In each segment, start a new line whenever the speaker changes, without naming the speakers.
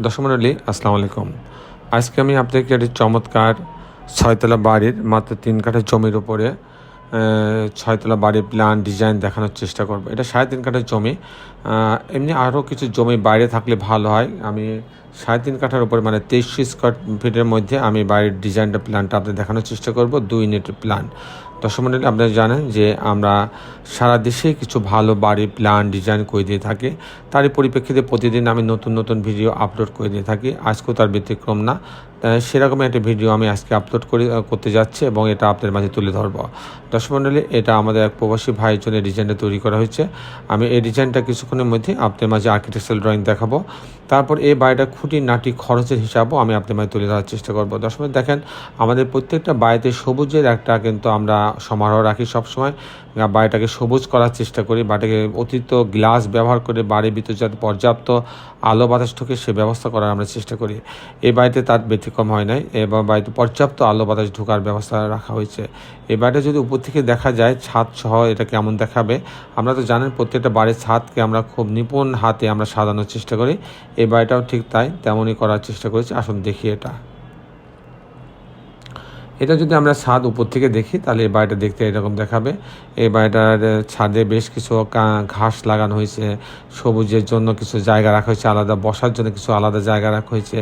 দশমণ্ডলী আসসালামু আলাইকুম। আজকে আমি আপনাদেরকে একটি চমৎকার ছয়তলা বাড়ির মাত্র তিন কাঠা জমির উপরে ছয়তলা বাড়ির প্ল্যান ডিজাইন দেখানোর চেষ্টা করব। এটা সাড়ে তিন কাঠার জমি। এমনি আরও কিছু জমি বাইরে থাকলে ভালো হয়। আমি সাড়ে তিন কাঠার উপরে মানে তেইশশো স্কোয়ার ফিটের মধ্যে আমি বাড়ির ডিজাইনটা প্ল্যানটা আপনাদের দেখানোর চেষ্টা করব। দুই ইউনিটের প্ল্যান দর্শকমণ্ডলী আপনারা জানেন যে আমরা সারা দেশে কিছু ভালো বাড়ি প্ল্যান ডিজাইন করে দিয়ে থাকি। তারই পরিপ্রেক্ষিতে প্রতিদিন আমি নতুন নতুন ভিডিও আপলোড করে দিয়ে থাকি। আজকেও তার ব্যতিক্রম না। সেরকম একটা ভিডিও আমি আজকে আপলোড করে করতে যাচ্ছি এবং এটা আপনাদের মাঝে তুলে ধরবো। দর্শকমণ্ডলী এটা আমাদের এক প্রবাসী ভাইয়ের জন্য ডিজাইনটা তৈরি করা হয়েছে। আমি এই ডিজাইনটা কিছুক্ষণের মধ্যে আপনাদের মাঝে আর্কিটেকচারাল ড্রয়িং দেখাবো। তারপর এই বাড়িটা খুঁটি নাটি খরচের হিসাবও আমি আপনাদের মাঝে তুলে ধরার চেষ্টা করব। দর্শক দেখেন আমাদের প্রত্যেকটা বাড়িতে সবুজের একটা কিন্তু আমরা সমারোহ রাখি সবসময়। বাড়িটাকে সবুজ করার চেষ্টা করি, বাড়িটাকে অতিরিক্ত গ্লাস ব্যবহার করে বাড়ির ভিতর যাতে পর্যাপ্ত আলো বাতাস ঢোকে সে ব্যবস্থা করার আমরা চেষ্টা করি। এই বাড়িতে তার ব্যতিক্রম হয় নাই, এবং বাড়িতে পর্যাপ্ত আলো বাতাস ঢোকার ব্যবস্থা রাখা হয়েছে। এই বাড়িটা যদি উপর থেকে দেখা যায়, ছাদ সহ এটা কেমন দেখাবে? আমরা তো জানেন প্রত্যেকটা বাড়ির ছাদকে আমরা খুব নিপুণ হাতে আমরা সাজানোর চেষ্টা করি। এই বাড়িটাও ঠিক তাই, তেমনই করার চেষ্টা করেছি। আসুন দেখি এটা। এটা যদি আমরা ছাদ উপর থেকে দেখি, তাহলে এই বাড়িটা দেখতে এরকম দেখাবে। এই বাড়িটার ছাদে বেশ কিছু ঘাস লাগানো হয়েছে, সবুজের জন্য কিছু জায়গা রাখা হয়েছে, আলাদা বসার জন্য কিছু আলাদা জায়গা রাখা হয়েছে।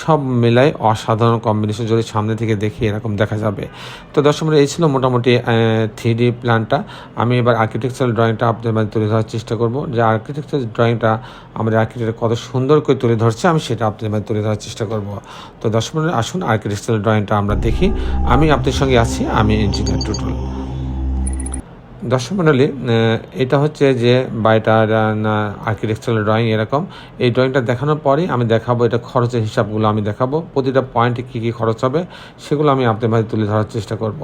সব মিলাই অসাধারণ কম্বিনেশন যদি সামনে থেকে দেখি, এরকম দেখা যাবে। তো দর্শক এই ছিল মোটামুটি থ্রি ডি প্ল্যানটা আমি এবার আর্কিটেকচারাল ড্রয়িংটা আপনাদের মাঝে তুলে ধরার চেষ্টা করব। যে আর্কিটেকচার ড্রয়িংটা আমাদের আর্কিটেক্ট কত সুন্দর করে তুলে ধরছে, আমি সেটা আপনাদের মাঝে তুলে ধরার চেষ্টা করব। তো দর্শক আসুন আর্কিটেকচারাল ড্রয়িংটা আমরা দেখি। আমি আপনাদের সঙ্গে আছি আমি ইঞ্জিনিয়ার টুটুল। দর্শক মণ্ডলী এটা হচ্ছে যে বাড়িটার আর্কিটেকচারাল ড্রয়িং এরকম। এই ড্রয়িংটা দেখানোর পরেই আমি দেখাবো এটা খরচের হিসাবগুলো আমি দেখাবো, প্রতিটা পয়েন্টে কী কী খরচ হবে সেগুলো আমি আপনাদের মাঝে তুলে ধরার চেষ্টা করব।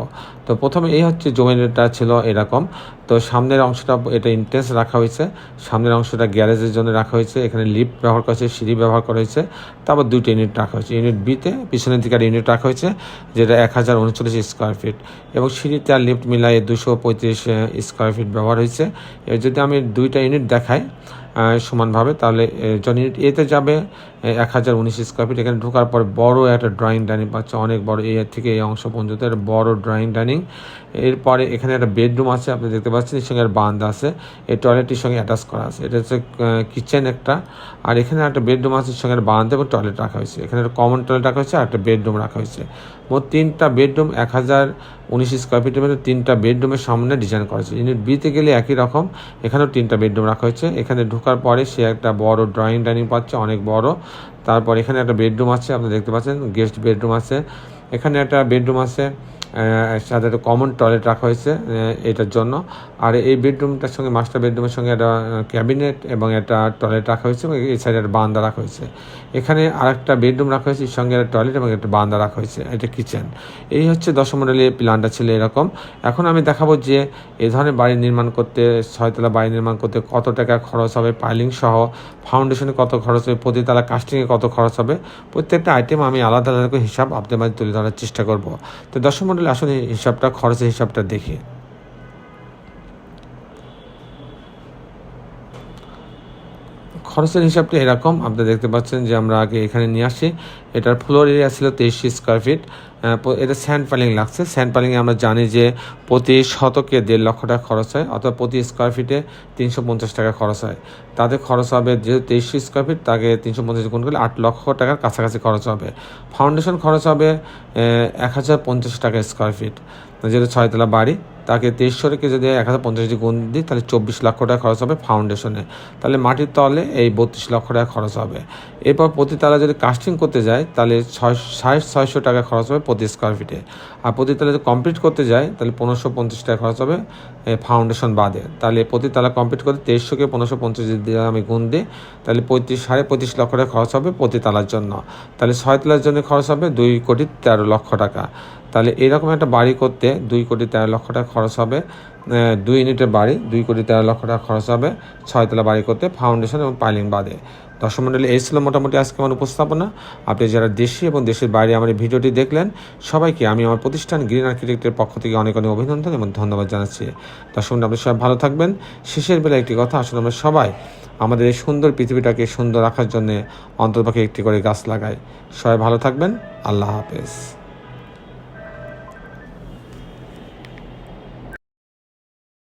তো প্রথমে এই হচ্ছে জমিটা ছিল এরকম। তো সামনের অংশটা, এটা ইন্টেন্স রাখা হয়েছে। সামনের অংশটা গ্যারেজের জন্য রাখা হয়েছে। এখানে লিফট ব্যবহার করা হয়েছে, সিঁড়ি ব্যবহার করা হয়েছে। তারপর দুইটা ইউনিট রাখা হয়েছে। ইউনিট বিতে পিছনের দিকে ইউনিট রাখা হয়েছে, যেটা এক হাজার উনচল্লিশ স্কোয়ার ফিট এবং সিঁড়িতে আর লিফট মিলাই দুশো পঁয়ত্রিশ স্কোয়ার ফিট ব্যবহার হয়েছে। যদি আমি দুইটা ইউনিট দেখাই সমানভাবে, তাহলে ইউনিট এতে যাবে এক হাজার উনিশ স্কোয়ার ফিট এখানে ঢোকার পর বড় একটা ড্রয়িং ডাইনিং পাচ্ছে, অনেক বড়, এই থেকে এই অংশ পর্যন্ত একটা বড় ড্রয়িং ডাইনিং এরপরে এখানে একটা বেডরুম আছে, আপনি দেখতে পাচ্ছেন, এর সঙ্গে বান্ধ আছে, এই টয়লেটটির সঙ্গে অ্যাটাচ করা আছে। এটা হচ্ছে কিচেন একটা। আর এখানে একটা বেডরুম আছে, এর সঙ্গে বান্ধ এবং টয়লেট রাখা হয়েছে। এখানে একটা কমন টয়লেট রাখা হয়েছে, আর একটা বেডরুম রাখা হয়েছে। মোট তিনটা বেডরুম এক হাজার উনিশ স্কোয়ার ফিটের মধ্যে তিনটা বেডরুমের সামনে ডিজাইন করা হয়েছে। ইউনিট বিতে গেলে একই রকম, এখানেও তিনটা বেডরুম রাখা হয়েছে। এখানে ঢোকার পরে সে একটা বড় ড্রয়িং ডাইনিং পাচ্ছে, অনেক বড়। তারপর এখানে একটা বেডরুম আছে, আপনি দেখতে পাচ্ছেন গেস্ট বেডরুম আছে। এখানে একটা বেডরুম আছে। সাথে একটা কমন টয়লেট রাখা হয়েছে এটার জন্য। আর এই বেডরুমটার সঙ্গে মাস্টার বেডরুমের সঙ্গে একটা ক্যাবিনেট এবং একটা টয়লেট রাখা হয়েছে এবং এই সাইডে একটা বান্দা রাখা হয়েছে। এখানে আরেকটা বেডরুম রাখা হয়েছে, এর সঙ্গে একটা টয়লেট এবং একটা বান্দা রাখা হয়েছে, এটা কিচেন এই হচ্ছে দশ মডেলের প্ল্যানটা ছিল এরকম। এখন আমি দেখাবো যে এ ধরনের বাড়ি নির্মাণ করতে, ছয়তলা বাড়ি নির্মাণ করতে কত টাকা খরচ হবে পাইলিং সহ ফাউন্ডেশনে কত খরচ হবে, প্রতিতলা কাস্টিংয়ে কত খরচ হবে, প্রত্যেকটা আইটেম আমি আলাদা আলাদা করে হিসাব আপনাদের মাঝে তুলে ধরার চেষ্টা করব। তো দর্শক মন্ডলী আসলে হিসাবটা খরচের হিসাবটা দেখি। খরচের হিসাবটা এরকম। আপনি দেখতে পাচ্ছেন যে আমরা আগে এখানে নিয়ে আসি। এটার ফ্লোর এরিয়া ছিল তেইশশো স্কোয়ার ফিট এটা স্যান্ড পালিং লাগছে। স্যান্ড পালিংয়ে আমরা জানি যে প্রতি শতকে দেড় লক্ষ টাকা খরচ হয়, অথবা প্রতি স্কোয়ার ফিটে তিনশো পঞ্চাশ টাকা খরচ হয়। তাতে খরচ হবে যেহেতু তেইশশো স্কোয়ার ফিট তাকে তিনশো পঞ্চাশ গুণ করলে আট লক্ষ টাকার কাছাকাছি খরচ হবে। ফাউন্ডেশন খরচ হবে এক হাজার পঞ্চাশ টাকা স্কোয়ার ফিট যেহেতু ছয়তলা বাড়ি তাকে তেইশশো রেখে যদি এক হাজার পঞ্চাশ গুণ দিই, তাহলে চব্বিশ লক্ষ টাকা খরচ হবে ফাউন্ডেশনে তাহলে মাটির তলে এই বত্রিশ লক্ষ টাকা খরচ হবে। এরপর প্রতি তালা যদি কাস্টিং করতে যায়, তাহলে ছয়, ষাট, ছয়শো টাকা খরচ হবে প্রতি স্কোয়ার ফিটে আর প্রতি তালা যদি কমপ্লিট করতে যায়, তাহলে পনেরোশো পঞ্চাশ টাকা খরচ হবে ফাউন্ডেশন বাদে। তাহলে প্রতি তালা কমপ্লিট করতে তেইশশোকে পনেরোশো পঞ্চাশ দিয়ে আমি গুণ দিই, তাহলে পঁয়ত্রিশ, সাড়ে পঁয়ত্রিশ লক্ষ টাকা খরচ হবে প্রতি তালার জন্য। তাহলে ছয় তালার জন্য খরচ হবে দুই কোটি তেরো লক্ষ টাকা। তাহলে এরকম একটা বাড়ি করতে দুই কোটি তেরো লক্ষ টাকা খরচ হবে দুই ইউনিটের বাড়ি দুই কোটি তেরো লক্ষ টাকা খরচ হবে ছয়তলা বাড়ি করতে ফাউন্ডেশন এবং পাইলিং বাদে। দর্শক মণ্ডলী এই ছিল মোটামুটি আজকে আমার উপস্থাপনা। আপনি যারা দেশি এবং দেশের বাইরে আমার ভিডিওটি দেখলেন সবাইকে আমি আমার প্রতিষ্ঠান গ্রিন আর্কিটেক্টের পক্ষ থেকে অনেক অনেক অভিনন্দন এবং ধন্যবাদ জানাচ্ছি। দর্শক মণ্ডলী, আপনি সবাই ভালো থাকবেন। শেষের বেলা একটি কথা আসলে আমরা সবাই আমাদের এই সুন্দর পৃথিবীটাকে সুন্দর রাখার জন্যে অন্ততপক্ষে একটি করে গাছ লাগাই। সবাই ভালো থাকবেন। আল্লাহ হাফেজ।